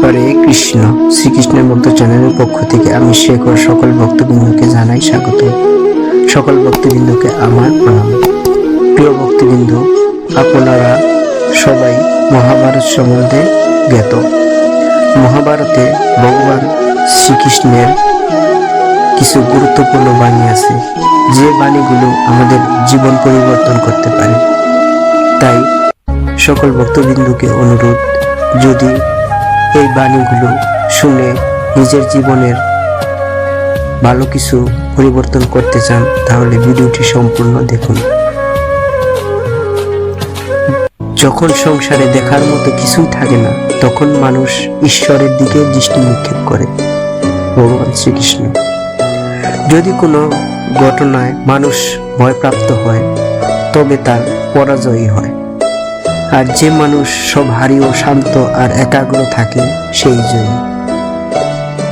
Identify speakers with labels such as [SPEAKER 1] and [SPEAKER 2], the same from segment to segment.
[SPEAKER 1] হরে কৃষ্ণ শ্রীকৃষ্ণের ভক্ত চ্যানেলের পক্ষ থেকে আমি শেখর সকল ভক্তবৃন্দকে জানাই স্বাগত সকল ভক্তবৃন্দকে আমার প্রণাম প্রিয় ভক্তবৃন্দ আপনারা সবাই মহাভারত সম্বন্ধে জ্ঞাত মহাভারতে ভগবান শ্রীকৃষ্ণের কিছু গুরুত্বপূর্ণ বাণী আছে যে বাণীগুলো আমাদের জীবন পরিবর্তন করতে পারে তাই সকল ভক্তবৃন্দকে অনুরোধ যদি এই বাণীগুলো শুনে নিজের জীবনের ভালো কিছু পরিবর্তন করতে চান তাহলে ভিডিওটি সম্পূর্ণ দেখুন যখন সংসারে দেখার মতো কিছুই থাকে না তখন মানুষ ঈশ্বরের দিকে দৃষ্টি নিক্ষেপ করে ভগবান শ্রীকৃষ্ণ যদি কোনো ঘটনায় মানুষ ভয়প্রাপ্ত হয় তবে তার পরাজয়ই হয় আর যে মানুষ সব হারি ও শান্ত আর একাগ্র থাকে সেই জয়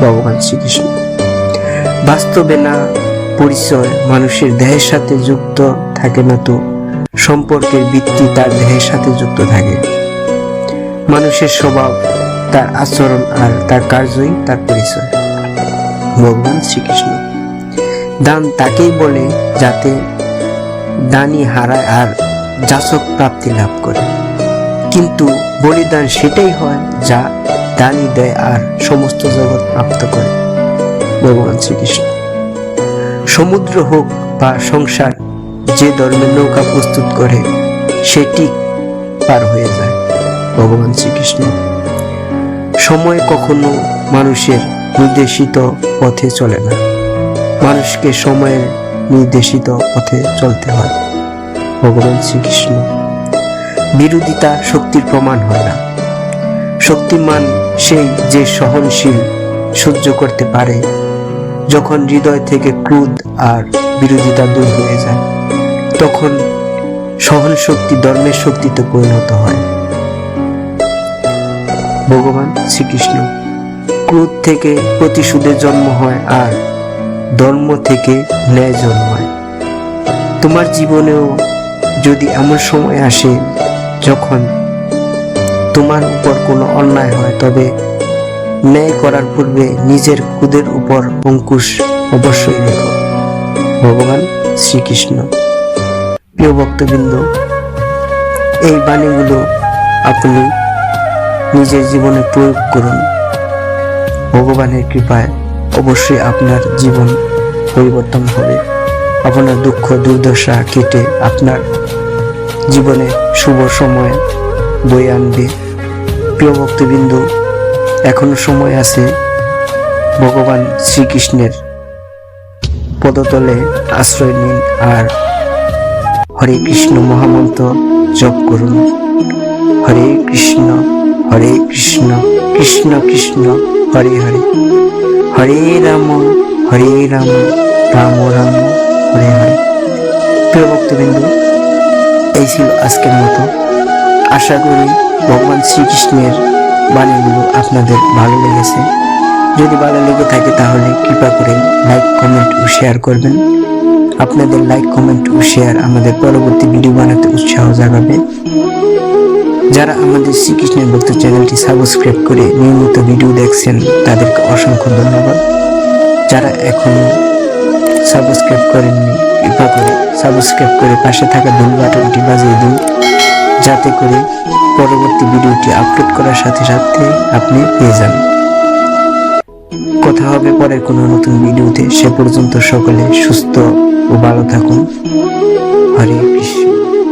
[SPEAKER 1] ভগবান শ্রীকৃষ্ণ বাস্তবে না পরিচয় মানুষের দেহের সাথে যুক্ত থাকে না তো সম্পর্কের ভিত্তি তার দেহের সাথে যুক্ত থাকে মানুষের স্বভাব তার আচরণ আর তার কার্যই তার পরিচয় ভগবান শ্রীকৃষ্ণ দান তাকেই বলে যাতে দানি হারায় আর যাচক প্রাপ্তি লাভ করে কিন্তু বলিদান সেটাই হয় যা দানি দেয় আর সমস্ত জগৎ প্রাপ্ত করে ভগবান শ্রীকৃষ্ণ সমুদ্র হোক বা সংসার যে ধর্মের নৌকা প্রস্তুত করে সেটি পার হয়ে যায় ভগবান শ্রীকৃষ্ণ সময় কখনো মানুষের নির্দেশিত পথে চলে না মানুষকে সময়ের নির্দেশিত পথে চলতে হয় ভগবান শ্রীকৃষ্ণ বিরোধিতা শক্তির প্রমাণ হয় না শক্তিমান সেই যে সহনশীল সহ্য করতে পারে যখন হৃদয় থেকে ক্রোধ আর বিরোধিতা দূর হয়ে যায় তখন সহন শক্তি ধর্মের শক্তিতে পরিণত হয় ভগবান শ্রীকৃষ্ণ ক্রোধ থেকে প্রতিশোধের জন্ম হয় আর ধর্ম থেকে ন্যায় জন্ম হয় তোমার জীবনেও যদি এমন সময় আসে যখন তোমার উপর কোনো অন্যায় হয় তবে ন্যায় করার পূর্বে নিজের খুদের উপর অঙ্কুশ অবশ্যই রেখো ভগবান শ্রীকৃষ্ণ প্রিয় ভক্তবৃন্দ এই বাণীগুলো আপনি নিজের জীবনে প্রয়োগ করুন ভগবানের কৃপায় অবশ্যই আপনার জীবন পরিবর্তন হবে আপনার দুঃখ দুর্দশা কেটে আপনার জীবনে শুভ সময় বয়ে আনবে প্রিয় ভক্তবৃন্দ এখনো সময় আছে ভগবান শ্রীকৃষ্ণের পদতলে আশ্রয় নিন আর হরে কৃষ্ণ মহামন্ত্র জপ করুন হরে কৃষ্ণ হরে কৃষ্ণ কৃষ্ণ কৃষ্ণ হরে হরে হরে রাম হরে রাম রাম রাম হরে হরে প্রিয় ভক্তবৃন্দ এই ছিল আজকের মতো আশা করি ভগবান শ্রীকৃষ্ণের বাণীগুলো আপনাদের ভালো লেগেছে যদি ভালো লেগে থাকে তাহলে কৃপা করে লাইক কমেন্ট ও শেয়ার করবেন আপনাদের লাইক কমেন্ট ও শেয়ার আমাদের পরবর্তী ভিডিও বানাতে উৎসাহ জাগাবে যারা আমাদের শ্রীকৃষ্ণের ভক্ত চ্যানেলটি সাবস্ক্রাইব করে নিয়মিত ভিডিও দেখছেন তাদেরকে অসংখ্য ধন্যবাদ যারা এখনও সাবস্ক্রাইব করেননি কৃপা করে সাবস্ক্রাইব করে পাশে থাকা বেল বাটনটি বাজিয়ে দিন যাতে করে পরবর্তী ভিডিওটি আপলোড করার সাথে সাথে আপনি পেয়ে যান কথা হবে পরে কোনো নতুন ভিডিওতে সে পর্যন্ত সকলে সুস্থ ও ভালো থাকুন হরে কৃষ্ণ